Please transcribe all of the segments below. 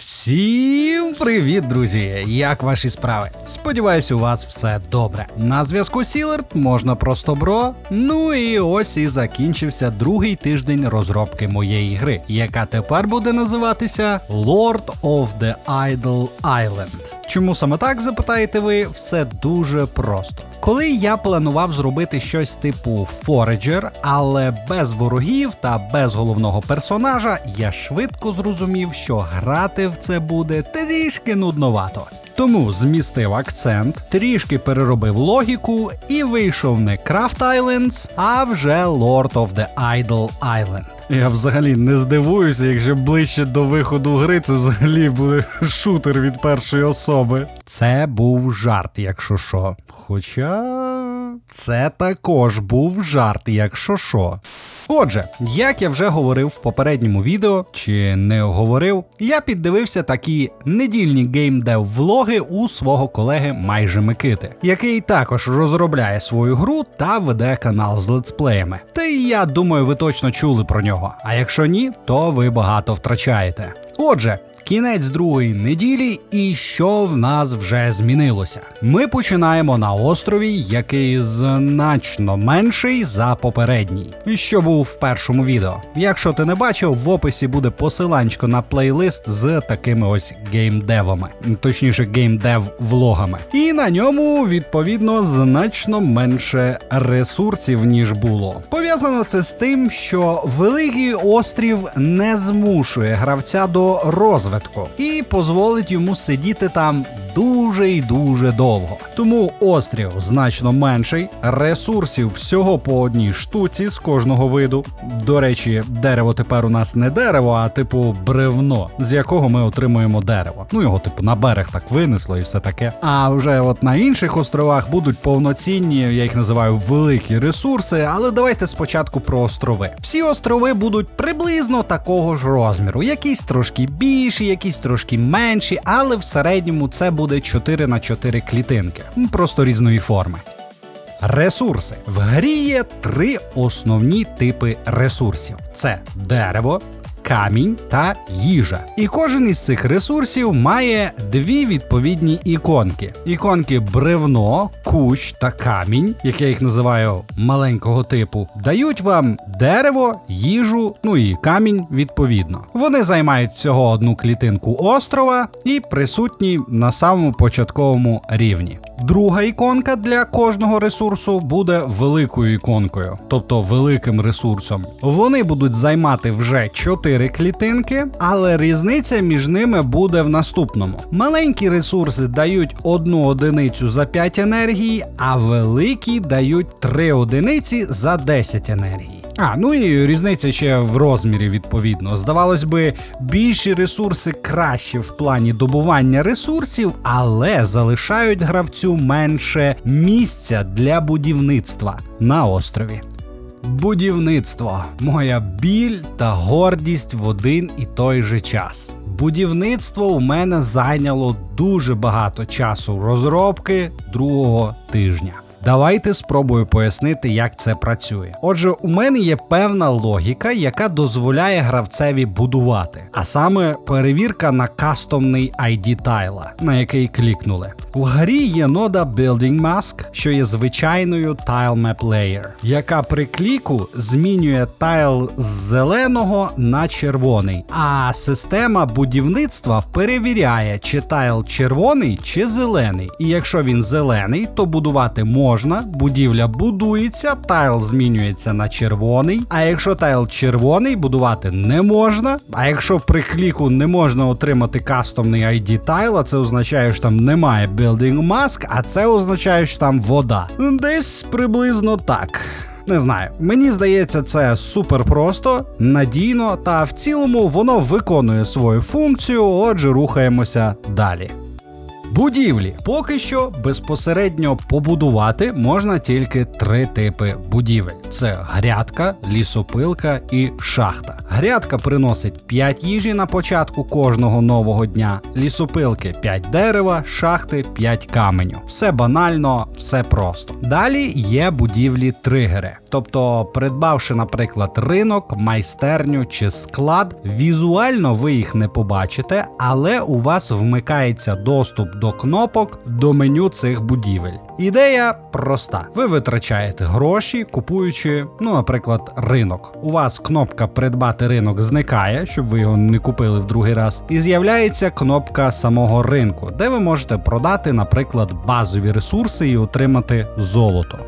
Всім привіт, друзі! Як ваші справи? Сподіваюсь, у вас все добре. На зв'язку Сілерт можна просто бро. Ну і ось і закінчився другий тиждень розробки моєї гри, яка тепер буде називатися Lord of the Idle Island. Чому саме так запитаєте ви? Все дуже просто. Коли я планував зробити щось типу Forager, але без ворогів та без головного персонажа, я швидко зрозумів, що грати в це буде трішки нудновато. Тому змістив акцент, трішки переробив логіку і вийшов не Craft Islands, а вже Lord of the Idle Island. Я взагалі не здивуюся, якщо ближче до виходу гри це взагалі буде шутер від першої особи. Це був жарт, якщо що. Хоча це також був жарт, якщо що. Отже, як я вже говорив в попередньому відео, чи не говорив, я піддивився такі недільні геймдев влоги у свого колеги майже Микити, який також розробляє свою гру та веде канал з летсплеями. Та й я думаю, ви точно чули про нього. А якщо ні, то ви багато втрачаєте. Отже, Кінець другої неділі, і що в нас вже змінилося? Ми починаємо на острові, який значно менший за попередній, що був в першому відео. Якщо ти не бачив, в описі буде посиланчко на плейлист з такими ось геймдевами, точніше, геймдев-влогами. І на ньому відповідно значно менше ресурсів ніж було. Пов'язано це з тим, що великий острів не змушує гравця до розвитку і дозволить йому сидіти там дуже і дуже довго. Тому острів значно менший, ресурсів всього по одній штуці з кожного виду. До речі, дерево тепер у нас не дерево, а типу бревно, з якого ми отримуємо дерево. Ну його, типу, на берег так винесло і все таке. А вже от на інших островах будуть повноцінні, я їх називаю великі ресурси. Але давайте спочатку про острови. Всі острови будуть приблизно такого ж розміру, якісь трошки більші, якісь трошки менші, але в середньому це буде 4 на 4 клітинки, просто різної форми. Ресурси в грі є три основні типи ресурсів: це дерево. Камінь та їжа. І кожен із цих ресурсів має дві відповідні іконки: іконки бревно, кущ та камінь, як я їх називаю маленького типу, дають вам дерево, їжу, ну і камінь відповідно. Вони займають всього одну клітинку острова і присутні на самому початковому рівні. Друга іконка для кожного ресурсу буде великою іконкою, тобто великим ресурсом. Вони будуть займати вже 4 клітинки, але різниця між ними буде в наступному. Маленькі ресурси дають одну одиницю за 5 енергії, а великі дають 3 одиниці за 10 енергії. А, ну і різниця ще в розмірі, відповідно. Здавалось би, більші ресурси краще в плані добування ресурсів, але залишають гравцю менше місця для будівництва на острові. Будівництво моя біль та гордість в один і той же час. Будівництво у мене зайняло дуже багато часу розробки другого тижня. Давайте спробую пояснити, як це працює. Отже, у мене є певна логіка, яка дозволяє гравцеві будувати, а саме перевірка на кастомний ID тайла, на який клікнули. У грі є нода Building Mask, що є звичайною Tile Map Layer, яка при кліку змінює тайл з зеленого на червоний. А система будівництва перевіряє, чи тайл червоний чи зелений. І якщо він зелений, то будувати можна можна, будівля будується, тайл змінюється на червоний. А якщо тайл червоний, будувати не можна. А якщо при кліку не можна отримати кастомний ID тайла, це означає, що там немає Building Mask, а це означає, що там вода. Десь приблизно так. Не знаю, мені здається, це супер просто, надійно, та в цілому воно виконує свою функцію, отже, рухаємося далі. Будівлі поки що безпосередньо побудувати можна тільки три типи будівель. Це грядка, лісопилка і шахта. Грядка приносить 5 їжі на початку кожного нового дня, лісопилки 5 дерева, шахти 5 каменю. Все банально, все просто. Далі є будівлі-тригери. Тобто, придбавши, наприклад, ринок, майстерню чи склад, візуально ви їх не побачите, але у вас вмикається доступ до кнопок до меню цих будівель. Ідея проста: ви витрачаєте гроші, купуючи, ну, наприклад, ринок. У вас кнопка придбати ринок зникає, щоб ви його не купили в другий раз, і з'являється кнопка самого ринку, де ви можете продати, наприклад, базові ресурси і отримати золото.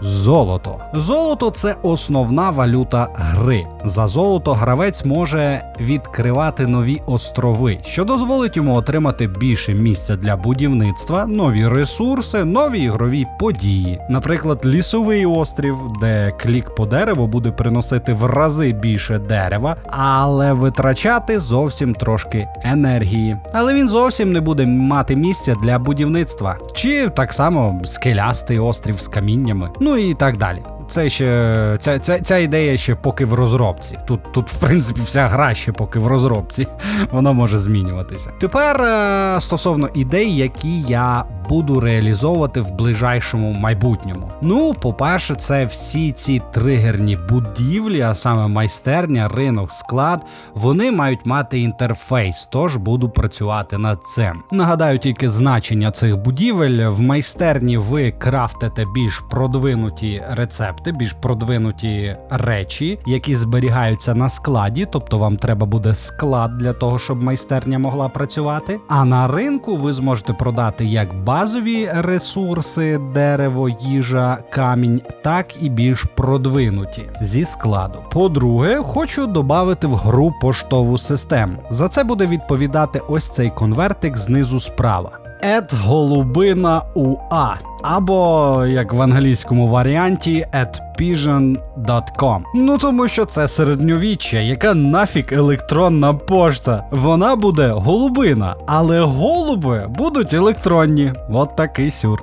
Золото. Золото це основна валюта гри. За золото гравець може відкривати нові острови, що дозволить йому отримати більше місця для будівництва, нові ресурси, нові ігрові події. Наприклад, лісовий острів, де клік по дереву буде приносити в рази більше дерева, але витрачати зовсім трошки енергії. Але він зовсім не буде мати місця для будівництва. Чи так само скелястий острів з каміннями. Ну і так далі. Це ще ця, ця, ця ідея ще поки в розробці. Тут, тут, в принципі, вся гра ще поки в розробці. Вона може змінюватися. Тепер е, стосовно ідей, які я буду реалізовувати в ближайшому майбутньому. Ну, по-перше, це всі ці тригерні будівлі, а саме майстерня, ринок, склад, вони мають мати інтерфейс, тож буду працювати над цим. Нагадаю тільки значення цих будівель. В майстерні ви крафтите більш продвинуті рецепти, більш продвинуті речі, які зберігаються на складі, тобто вам треба буде склад для того, щоб майстерня могла працювати. А на ринку ви зможете продати як базові ресурси, дерево, їжа, камінь, так і більш продвинуті зі складу. По-друге, хочу додати в гру поштову систему. За це буде відповідати ось цей конвертик знизу справа. Ед голубина уа, або як в англійському варіанті atpigeon.com. Ну тому що це середньовіччя, яка нафік електронна пошта. Вона буде голубина, але голуби будуть електронні. От такий сюр.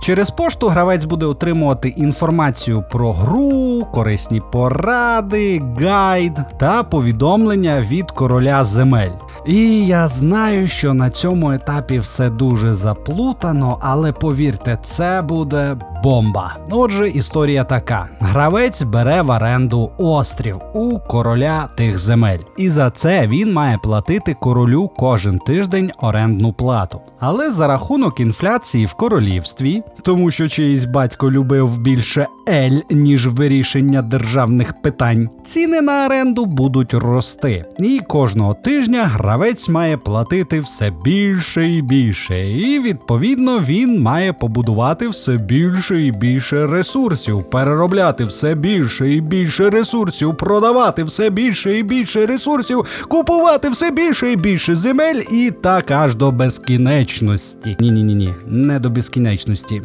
Через пошту гравець буде отримувати інформацію про гру, корисні поради, гайд та повідомлення від короля земель. І я знаю, що на цьому етапі все дуже заплутано, але повірте, це буде бомба. Отже, історія така: гравець бере в оренду острів у короля тих земель, і за це він має платити королю кожен тиждень орендну плату. Але за рахунок інфляції в королівстві, тому що чиїсь батько любив більше ель, ніж вирішення державних питань, ціни на оренду будуть рости. І кожного тижня гравець має платити все більше і більше. І відповідно він має побудувати все більше і більше ресурсів, переробляти все більше і більше ресурсів, продавати все більше і більше ресурсів, купувати все більше і більше земель, і так аж до безкінечності. Ні, ні, ні, ні, не до безкінечності.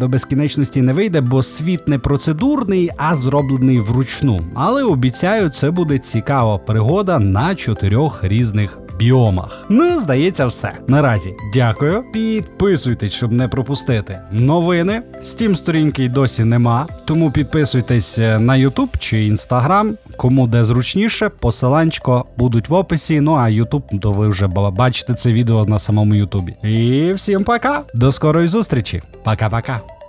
До безкінечності не вийде, бо світ не процедурний, а зроблений вручну. Але обіцяю, це буде цікава пригода на чотирьох різних біомах. Ну, здається, все. Наразі дякую. Підписуйтесь, щоб не пропустити новини. Steam сторінки й досі нема, тому підписуйтесь на YouTube чи Instagram, кому де зручніше. Посиланчко будуть в описі. Ну а YouTube, то ви вже бачите це відео на самому Ютубі. І всім пока! До скорої зустрічі! Пока-пока!